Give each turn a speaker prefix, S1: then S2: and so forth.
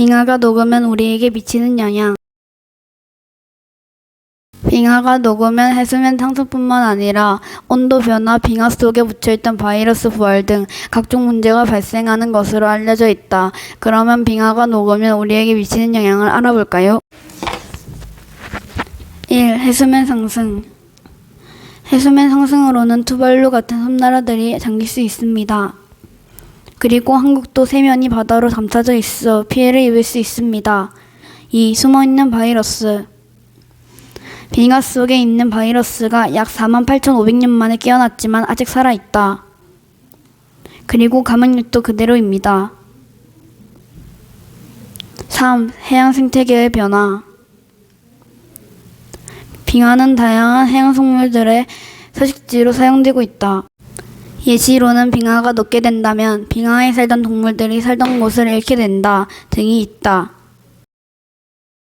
S1: 빙하가 녹으면 우리에게 미치는 영향. 빙하가 녹으면 해수면 상승뿐만 아니라 온도 변화, 빙하 속에 묻혀있던 바이러스 부활 등 각종 문제가 발생하는 것으로 알려져 있다. 그러면 빙하가 녹으면 우리에게 미치는 영향을 알아볼까요? 1. 해수면 상승 해수면 상승으로는 투발루 같은 섬나라들이 잠길 수 있습니다. 그리고 한국도 세면이 바다로 감싸져 있어 피해를 입을 수 있습니다. 2. 숨어있는 바이러스 빙하 속에 있는 바이러스가 약 48,500년 만에 깨어났지만 아직 살아있다. 그리고 감염력도 그대로입니다. 3. 해양 생태계의 변화 빙하는 다양한 해양 생물들의 서식지로 사용되고 있다. 예시로는 빙하가 녹게 된다면 빙하에 살던 동물들이 살던 곳을 잃게 된다 등이 있다.